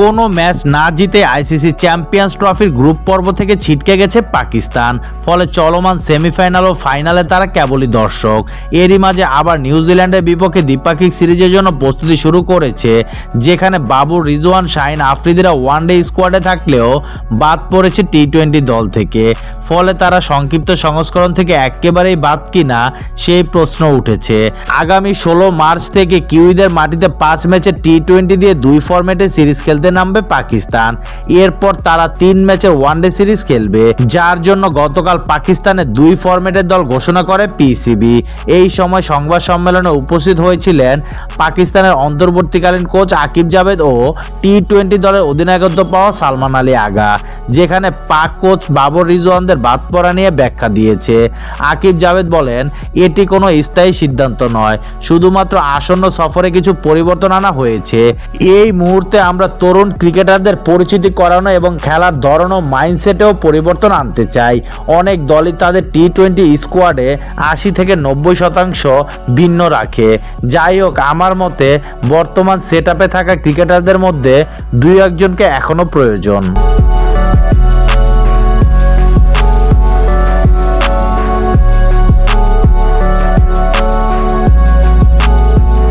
কোনো ম্যাচ না জিতে আইসিসি চ্যাম্পিয়ন্স ট্রফির গ্রুপ পর্ব থেকে ছিটকে গেছে পাকিস্তান, ফলে চলমান সেমিফাইনাল ও ফাইনালে তারা কেবলই দর্শক। এরই মাঝে আবার নিউজিল্যান্ডের বিপক্ষে দ্বিপাক্ষিক সিরিজের জন্য প্রস্তুতি শুরু করেছে, যেখানে বাবুর রিজওয়ান শাহিন আফ্রিদিরা ওয়ানডে স্কোয়াডে থাকলেও বাদ পড়েছে টি টোয়েন্টি দল থেকে। ফলে তারা সংক্ষিপ্ত সংস্করণ থেকে একেবারেই বাদ কিনা সেই প্রশ্ন উঠেছে। আগামী ষোলো মার্চ থেকে কিউইদের মাটিতে পাঁচ ম্যাচে টি টোয়েন্টি দিয়ে দুই ফরম্যাটে সিরিজ খেলতে নামবে পাকিস্তান। এরপর তারা তিন ম্যাচের ওয়ানডে সিরিজ খেলবে, যার জন্য গতকাল পাকিস্তানের দুই ফরম্যাটের দল ঘোষণা করে পিসিবি। এই সময় সংবাদ সম্মেলনে উপস্থিত হয়েছিলেন পাকিস্তানের অন্তর্বর্তীকালীন কোচ আকিব জাভেদ ও টি টোয়েন্টি দলের অধিনায়কত্ব পাওয়া সালমান আলী আগা, যেখানে পাক কোচ বাবর রিজওয়ানদের বাদ পড়া নিয়ে ব্যাখ্যা দিয়েছে। আকিব জাভেদ বলেন, এটি কোনো স্থায়ী সিদ্ধান্ত নয়, শুধুমাত্র আসন্ন সফরে কিছু পরিবর্তন আনা হয়েছে। এই মুহূর্তে আমরা তরুণ ক্রিকেটারদের পরিচিতি করানো এবং খেলার ধরন ও মাইন্ডসেটেও পরিবর্তন আনতে চাই অনেক দলই তাদের টি টোয়েন্টি স্কোয়াডে আশি থেকে নব্বই শতাংশ ভিন্ন রাখে। যাই হোক, আমার মতে বর্তমান সেট থাকা ক্রিকেটারদের মধ্যে দুই একজনকে এখনও প্রয়োজন।